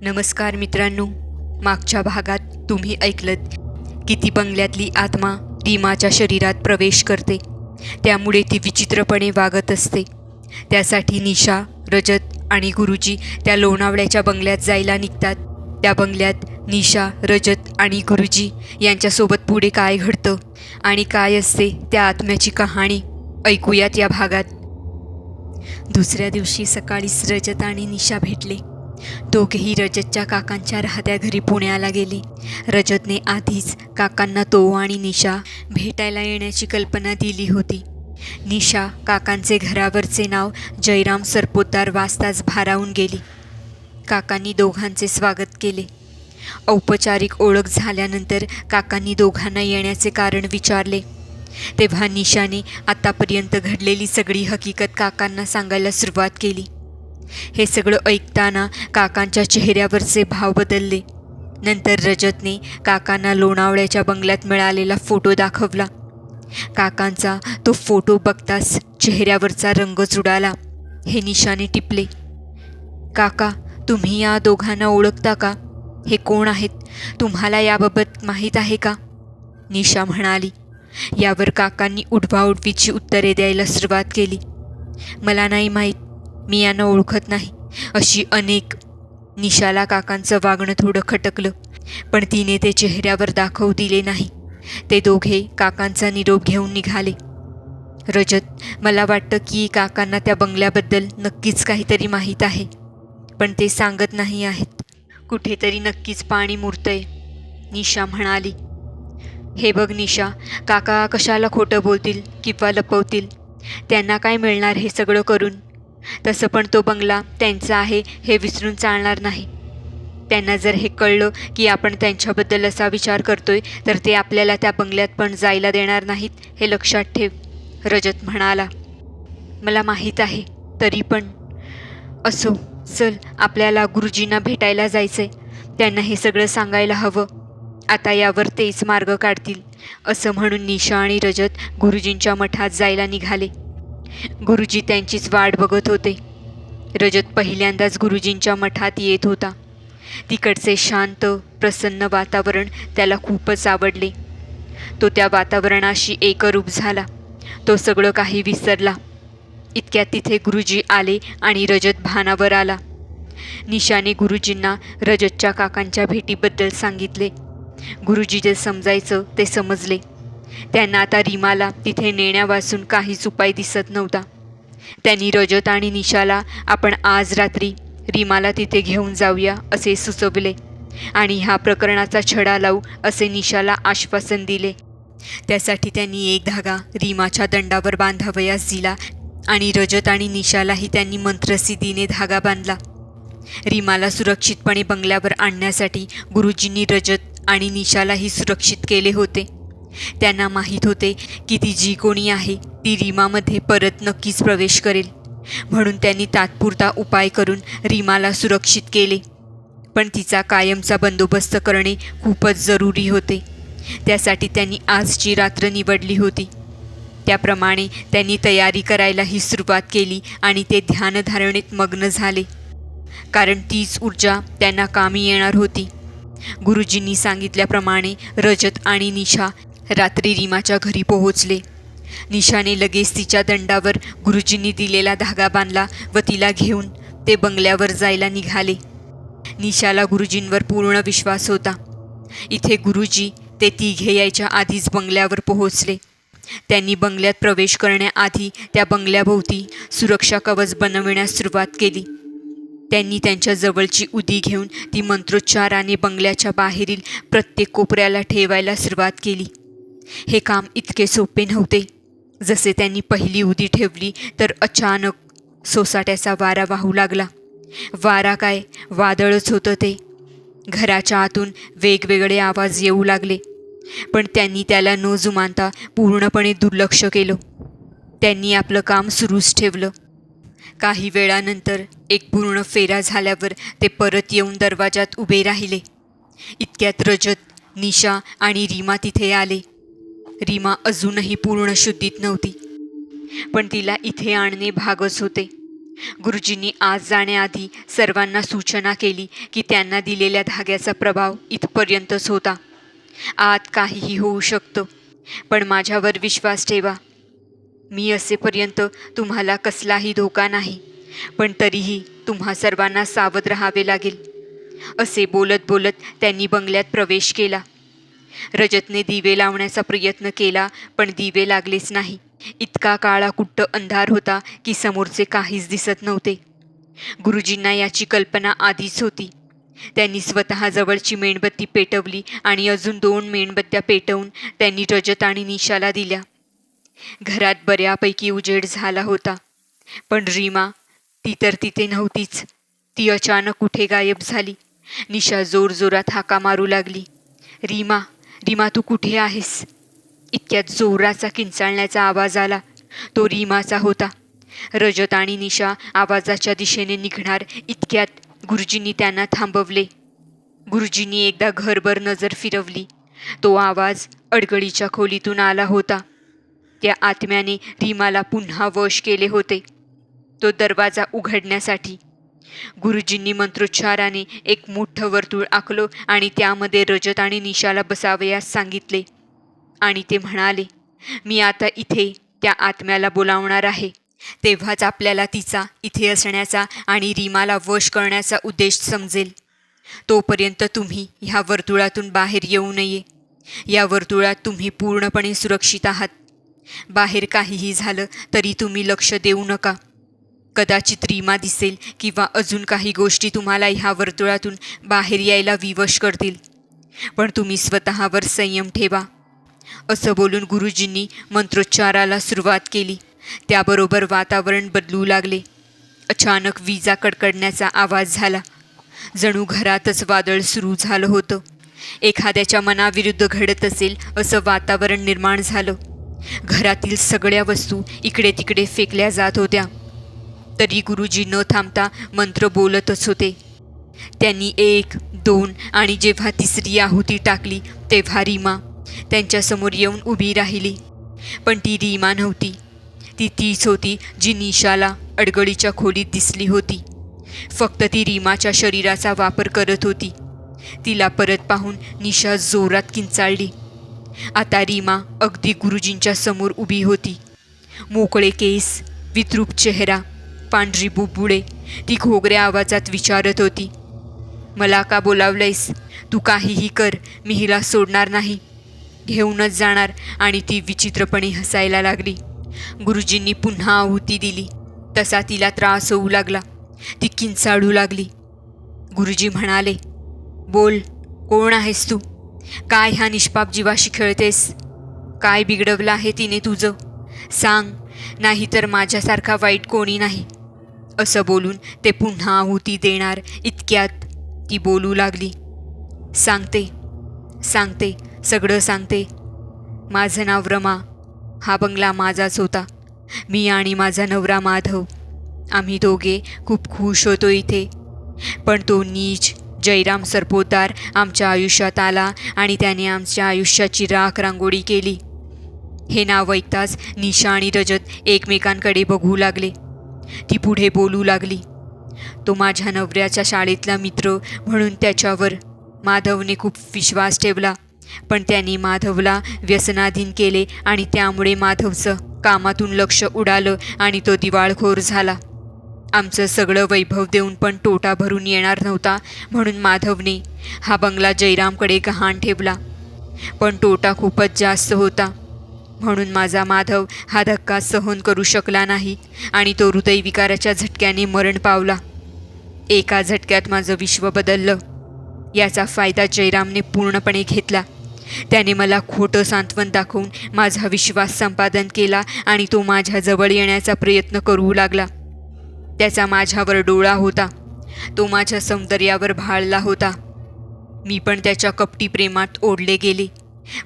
नमस्कार मित्रांनो मागच्या भागात तुम्ही ऐकलत किती बंगल्यातली आत्मा रीमाच्या शरीरात प्रवेश करते. त्यामुळे ती विचित्रपणे वागत असते. त्यासाठी निशा रजत आणि गुरुजी त्या लोणावळ्याच्या बंगल्यात जायला निघतात. त्या बंगल्यात निशा रजत आणि गुरुजी यांच्यासोबत पुढे काय घडतं आणि काय असते त्या आत्म्याची कहाणी ऐकूयात या भागात. दुसऱ्या दिवशी सकाळीच रजत आणि निशा भेटले. दोघेही रजतच्या काकांच्या राहत्या घरी पुण्याला गेले. रजतने आधीच काकांना तो आणि निशा भेटायला येण्याची कल्पना दिली होती. निशा काकांचे घरावरचे नाव जयराम सरपोतदार वाजताच भारावून गेली. काकांनी दोघांचे स्वागत केले. औपचारिक ओळख झाल्यानंतर काकांनी दोघांना येण्याचे कारण विचारले. तेव्हा निशाने आतापर्यंत घडलेली सगळी हकीकत काकांना सांगायला सुरुवात केली. हे सगळं ऐकताना काकांच्या चेहऱ्यावरचे भाव बदलले. नंतर रजतने काकांना लोणावळ्याच्या बंगल्यात मिळालेला फोटो दाखवला. काकांचा तो फोटो बघताच चेहऱ्यावरचा रंगच उडाला हे निशाने टिपले. काका तुम्ही या दोघांना ओळखता का? हे कोण आहेत? तुम्हाला याबाबत माहीत आहे का? निशा म्हणाली. यावर काकांनी उडवाउडवीची उत्तरे द्यायला सुरुवात केली. मला नाही माहीत. मी यांना ओळखत नाही. अशी अनेक निशाला काकांचं वागणं थोडं खटकलं पण तिने ते चेहऱ्यावर दाखवू दिले नाही. ते दोघे काकांचा निरोप घेऊन निघाले. रजत मला वाटतं की काकांना त्या बंगल्याबद्दल नक्कीच काहीतरी माहीत आहे पण ते सांगत नाही आहेत. कुठेतरी नक्कीच पाणी मुरतंय निशा म्हणाली. हे बघ निशा काका कशाला खोटं बोलतील किंवा लपवतील त्यांना काय मिळणार हे सगळं करून? तसं पण तो बंगला त्यांचा आहे हे विसरून चालणार नाही. त्यांना जर हे कळलं की आपण त्यांच्याबद्दल असा विचार करतोय तर ते आपल्याला त्या बंगल्यात पण जायला देणार नाहीत हे लक्षात ठेव रजत म्हणाला. मला माहीत आहे तरी पण. असो चल आपल्याला गुरुजींना भेटायला जायचंय. त्यांना हे सगळं सांगायला हवं. आता यावर तेच मार्ग काढतील असं म्हणून निशा आणि रजत गुरुजींच्या मठात जायला निघाले. गुरुजी त्यांचीच वाट बघत होते. रजत पहिल्यांदाच गुरुजींच्या मठात येत होता. तिकडचे शांत प्रसन्न वातावरण त्याला खूपच आवडले. तो त्या वातावरणाशी एकरूप झाला. तो सगळं काही विसरला. इतक्यात तिथे गुरुजी आले आणि रजत भानावर आला. निशाने गुरुजींना रजतच्या काकांच्या भेटीबद्दल सांगितले. गुरुजी जे समजायचं ते समजले. त्यांना आता रीमाला तिथे नेण्यापासून काहीच उपाय दिसत नव्हता. त्यांनी रजत आणि निशाला आपण आज रात्री रीमाला तिथे घेऊन जाऊया असे सुचवले. आणि ह्या प्रकरणाचा छडा लावू असे निशाला आश्वासन दिले. त्यासाठी त्यांनी एक धागा रीमाच्या दंडावर बांधावयास दिला आणि रजत आणि निशालाही त्यांनी मंत्रसिद्धीने धागा बांधला. रीमाला सुरक्षितपणे बंगल्यावर आणण्यासाठी गुरुजींनी रजत आणि निशालाही सुरक्षित केले होते. त्यांना माहीत होते की ती जी कोणी आहे ती रीमामध्ये परत नक्कीच प्रवेश करेल. म्हणून त्यांनी तात्पुरता उपाय करून रीमाला सुरक्षित केले. पण तिचा कायमचा बंदोबस्त करणे खूपच जरुरी होते. त्यासाठी त्यांनी आजची रात्र निवडली होती. त्याप्रमाणे त्यांनी तयारी करायलाही सुरुवात केली आणि ते ध्यानधारणेत मग्न झाले. कारण तीच ऊर्जा त्यांना कामी येणार होती. गुरुजींनी सांगितल्याप्रमाणे रजत आणि निशा रात्री रीमाच्या घरी पोहोचले. निशाने लगेच तिच्या दंडावर गुरुजींनी दिलेला धागा बांधला व तिला घेऊन ते बंगल्यावर जायला निघाले. निशाला गुरुजींवर पूर्ण विश्वास होता. इथे गुरुजी ते तिघे यायच्या आधीच बंगल्यावर पोहोचले. त्यांनी बंगल्यात प्रवेश करण्याआधी त्या बंगल्याभोवती सुरक्षा कवच बनविण्यास सुरुवात केली. त्यांनी त्यांच्या जवळची उदी घेऊन ती मंत्रोच्चाराने बंगल्याच्या बाहेरील प्रत्येक कोपऱ्याला ठेवायला सुरुवात केली. हे काम इतके सोपे नव्हते. जसे त्यांनी पहिली उदी ठेवली तर अचानक सोसाट्याचा वारा वाहू लागला. वारा काय? वादळच होतं ते. घराच्या आतून वेगवेगळे आवाज येऊ लागले. पण त्यांनी त्याला न जुमानता पूर्णपणे दुर्लक्ष केलं. त्यांनी आपलं काम सुरूच ठेवलं. काही वेळानंतर एक पूर्ण फेरा झाल्यावर ते परत येऊन दरवाजात उभे राहिले. इतक्यात रजत निशा आणि रीमा तिथे आले. रीमा अजूनही पूर्ण शुद्धीत नव्हती. पण तिला इथे आणणे भागच होते. गुरुजींनी आज जाण्याआधी सर्वांना सूचना केली की त्यांना दिलेल्या धाग्याचा प्रभाव इथपर्यंतच होता. आत काहीही होऊ शकतं पण माझ्यावर विश्वास ठेवा. मी असेपर्यंत तुम्हाला कसलाही धोका नाही पण तरीही तुम्हा सर्वांना सावध राहावे लागेल. असे बोलत बोलत त्यांनी बंगल्यात प्रवेश केला. रजतने दिवे लावण्याचा प्रयत्न केला पण दिवे लागलेच नाही. इतका काळा कुट्ट अंधार होता की समोरचे काहीच दिसत नव्हते. गुरुजींना याची कल्पना आधीच होती. त्यांनी स्वतःजवळची मेणबत्ती पेटवली आणि अजून दोन मेणबत्त्या पेटवून त्यांनी रजत आणि निशाला दिल्या. घरात बऱ्यापैकी उजेड झाला होता. पण रीमा ती तर तिथे नव्हतीच. ती अचानक कुठे गायब झाली? निशा जोरजोरात हाका मारू लागली. रीमा रीमा तू कुठे आहेस? इतक्यात जोराचा किंचाळण्याचा आवाज आला. तो रीमाचा होता. रजत आणि निशा आवाजाच्या दिशेने निघणार इतक्यात गुरुजींनी त्यांना थांबवले. गुरुजींनी एकदा घरभर नजर फिरवली. तो आवाज अडगळीच्या खोलीतून आला होता. त्या आत्म्याने रीमाला पुन्हा वश केले होते. तो दरवाजा उघडण्यासाठी गुरुजींनी मंत्रोच्चाराने एक मोठं वर्तुळ आखलो आणि त्यामध्ये रजत आणि निशाला बसावयास सांगितले. आणि ते म्हणाले मी आता इथे त्या आत्म्याला बोलावणार आहे. तेव्हाच आपल्याला तिचा इथे असण्याचा आणि रीमाला वश करण्याचा उद्देश समजेल. तोपर्यंत तुम्ही ह्या वर्तुळातून बाहेर येऊ नये. या वर्तुळात तुम्ही पूर्णपणे सुरक्षित आहात. बाहेर काहीही झालं तरी तुम्ही लक्ष देऊ नका. कदाचित रीमा दिसेल किंवा अजून काही गोष्टी तुम्हाला ह्या वर्तुळातून बाहेर यायला विवश करतील. पण तुम्ही स्वतःवर संयम ठेवा. असं बोलून गुरुजींनी मंत्रोच्चाराला सुरुवात केली. त्याबरोबर वातावरण बदलू लागले. अचानक विजा कडकडण्याचा आवाज झाला. जणू घरातच वादळ सुरू झालं होतं. एखाद्याच्या मनाविरुद्ध घडत असेल असं वातावरण निर्माण झालं. घरातील सगळ्या वस्तू इकडे तिकडे फेकल्या जात होत्या. तरी गुरुजी न थांबता मंत्र बोलतच होते. त्यांनी एक दोन आणि जेव्हा तिसरी आहुती टाकली तेव्हा रीमा त्यांच्यासमोर येऊन उभी राहिली. पण ती रीमा नव्हती. ती तीच होती जी निशाला अडगळीच्या खोलीत दिसली होती. फक्त ती रीमाच्या शरीराचा वापर करत होती. तिला परत पाहून निशा जोरात किंचाळली. आता रीमा अगदी गुरुजींच्या समोर उभी होती. मोकळे केस विद्रूप चेहरा पांढरी बुबुळे. ती घोगऱ्या आवाजात विचारत होती मला का बोलावलंयस? तू काहीही कर मी हिला सोडणार नाही. घेऊनच जाणार. आणि ती विचित्रपणे हसायला लागली. गुरुजींनी पुन्हा आहुती दिली. तसा तिला त्रास होऊ लागला. ती किंचाळू लागली. गुरुजी म्हणाले बोल कोण आहेस तू? काय ह्या निष्पाप जीवाशी खेळतेस? काय बिघडवलं आहे तिने तुझं? सांग नाहीतर माझ्यासारखा वाईट कोणी नाही. असं बोलून ते पुन्हा आहुती देणार. इतक्यात ती बोलू लागली. सांगते सांगते सगळं सांगते. माझं नाव रमा. हा बंगला माझाच होता. मी आणि माझा नवरा माधव. आम्ही दोघे खूप खुश होतो इथे. पण तो नीच जयराम सरपोतदार आमच्या आयुष्यात आला आणि त्याने आमच्या आयुष्याची राख रांगोळी केली. हे नाव ऐकताच निशा आणि रजत एकमेकांकडे बघू लागले. ती पुढे बोलू लागली. तो माझ्या नवऱ्याच्या शाळेतला मित्र म्हणून त्याच्यावर माधवने खूप विश्वास ठेवला. पण त्यांनी माधवला व्यसनाधीन केले आणि त्यामुळे माधवचं कामातून लक्ष उडालं आणि तो दिवाळखोर झाला. आमचं सगळं वैभव देऊन पण तोटा भरून येणार नव्हता म्हणून माधवने हा बंगला जयरामकडे गहाण ठेवला. पण तोटा खूपच जास्त होता. म्हणून माझा माधव हा धक्का सहन करू शकला नाही आणि तो हृदयविकाराच्या झटक्याने मरण पावला. एका झटक्यात माझं विश्व बदललं. याचा फायदा जयरामने पूर्णपणे घेतला. त्याने मला खोटं सांत्वन दाखवून माझा विश्वास संपादन केला आणि तो माझ्याजवळ येण्याचा प्रयत्न करू लागला. त्याचा माझ्यावर डोळा होता. तो माझ्या सौंदर्यावर भाळला होता. मी पण त्याच्या कपटी प्रेमात ओढले गेले.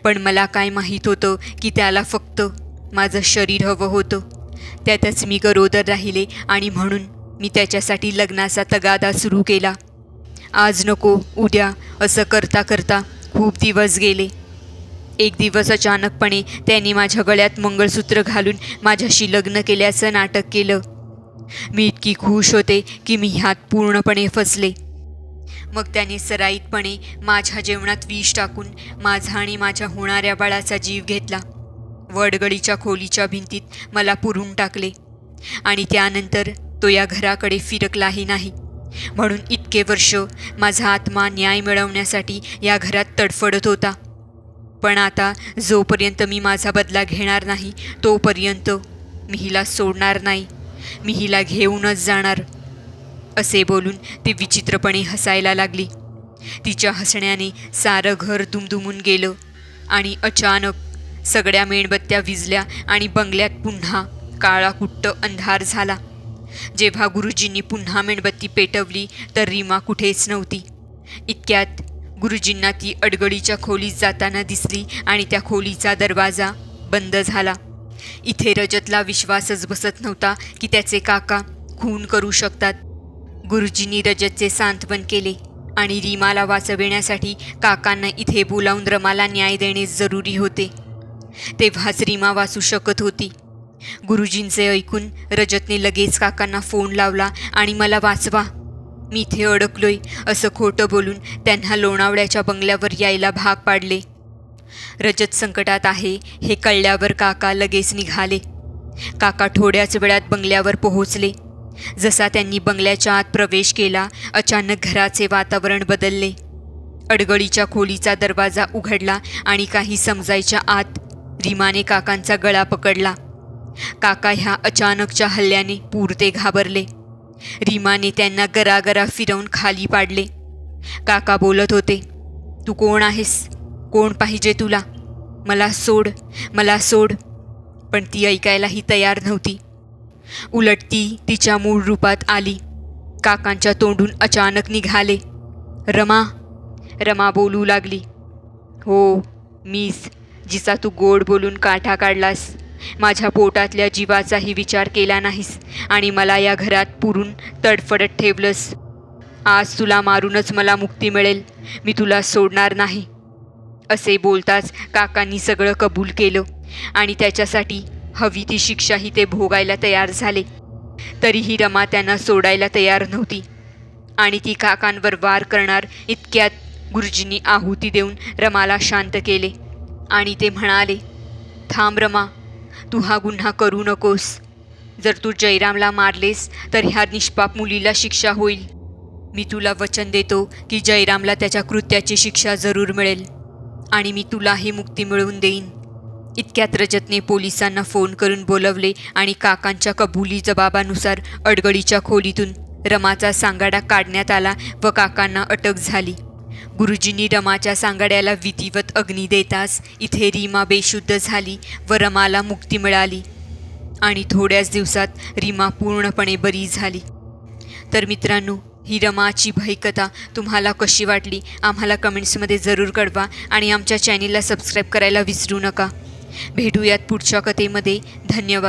पण मला काय माहीत होतं की त्याला फक्त माझं शरीर हवं होतं. त्यातच मी गरोदर राहिले आणि म्हणून मी त्याच्यासाठी लग्नाचा तगादा सुरू केला. आज नको उद्या असं करता करता खूप दिवस गेले. एक दिवस अचानकपणे त्याने माझ्या गळ्यात मंगळसूत्र घालून माझ्याशी लग्न केल्याचं नाटक केलं. मी इतकी खुश होते की मी ह्यात पूर्णपणे फसले. मग त्याने सराईतपणे माझ्या जेवणात विष टाकून माझा आणि माझ्या होणाऱ्या बाळाचा जीव घेतला. वडगडीच्या खोलीच्या भिंतीत मला पुरून टाकले. आणि त्यानंतर तो या घराकडे फिरकलाही नाही. म्हणून इतके वर्ष माझा आत्मा न्याय मिळवण्यासाठी या घरात तडफडत होता. पण आता जोपर्यंत मी माझा बदला घेणार नाही तोपर्यंत मी हिला सोडणार नाही. मी हिला घेऊनच जाणार. असे बोलून ती विचित्रपणे हसायला लागली. तिच्या हसण्याने सारं घर दुमदुमून गेलं आणि अचानक सगळ्या मेणबत्त्या विजल्या आणि बंगल्यात पुन्हा काळा कुट्ट अंधार झाला. जेव्हा गुरुजींनी पुन्हा मेणबत्ती पेटवली तर रीमा कुठेच नव्हती. इतक्यात गुरुजींना ती अडगडीच्या खोलीत जाताना दिसली आणि त्या खोलीचा दरवाजा बंद झाला. इथे रजतला विश्वासच बसत नव्हता की त्याचे काका खून करू शकतात. गुरुजींनी रजतचे सांत्वन केले आणि रीमाला वाचविण्यासाठी काकांना इथे बोलावून रमाला न्याय देणे जरुरी होते. तेव्हाच रीमा वाचू शकत होती. गुरुजींचे ऐकून रजतने लगेच काकांना फोन लावला आणि मला वाचवा. मी इथे अडकलोय असं खोटं बोलून त्यांना लोणावळ्याच्या बंगल्यावर यायला भाग पाडले. रजत संकटात आहे हे कळल्यावर काका लगेच निघाले. काका थोड्याच वेळात बंगल्यावर पोहोचले. जसा त्यांनी बंगल्याच्या आत प्रवेश केला अचानक घराचे वातावरण बदलले. अडगळीच्या खोलीचा दरवाजा उघडला आणि काही समजायच्या आत रीमाने काकांचा गळा पकडला. काका ह्या अचानकच्या हल्ल्याने पुरते घाबरले. रीमाने त्यांना गरागरा फिरवून खाली पाडले. काका बोलत होते तू कोण आहेस? कोण पाहिजे तुला? मला सोड मला सोड. पण ती ऐकायलाही तयार नव्हती. उलट ती तिच्या मूळ रूपात आली. काकांच्या तोंडून अचानक निघाले. रमा रमा बोलू लागली. हो मीस जिचा तू गोड बोलून काठा काढलास. माझ्या पोटातल्या जीवाचाही विचार केला नाहीस आणि मला या घरात पुरून तडफडत ठेवलंस. आज तुला मारूनच मला मुक्ती मिळेल. मी तुला सोडणार नाही. असे बोलताच काकांनी सगळं कबूल केलं आणि त्याच्यासाठी हवी ती शिक्षाही ते भोगायला तयार झाले. तरीही रमा त्यांना सोडायला तयार नव्हती. आणि ती काकांवर वार करणार इतक्यात गुरुजींनी आहुती देऊन रमाला शांत केले. आणि ते म्हणाले थांब रमा तू हा गुन्हा करू नकोस. जर तू जयरामला मारलेस तर ह्या निष्पाप मुलीला शिक्षा होईल. मी तुला वचन देतो की जयरामला त्याच्या कृत्याची शिक्षा जरूर मिळेल. आणि मी तुलाही मुक्ती मिळवून देईन. इतक्यात रजतने पोलिसांना फोन करून बोलवले आणि काकांच्या कबुली जबाबानुसार अडगडीच्या खोलीतून रमाचा सांगाडा काढण्यात आला व काकांना अटक झाली. गुरुजींनी रमाच्या सांगाड्याला विधिवत अग्नी देताच इथे रीमा बेशुद्ध झाली व रमाला मुक्ती मिळाली आणि थोड्याच दिवसात रीमा पूर्णपणे बरी झाली. तर मित्रांनो ही रमाची भयकथा तुम्हाला कशी वाटली? आम्हाला कमेंट्समध्ये जरूर कळवा आणि आमच्या चॅनेलला सबस्क्राईब करायला विसरू नका. भेटूयात पुढच्या कथेमध्ये. धन्यवाद.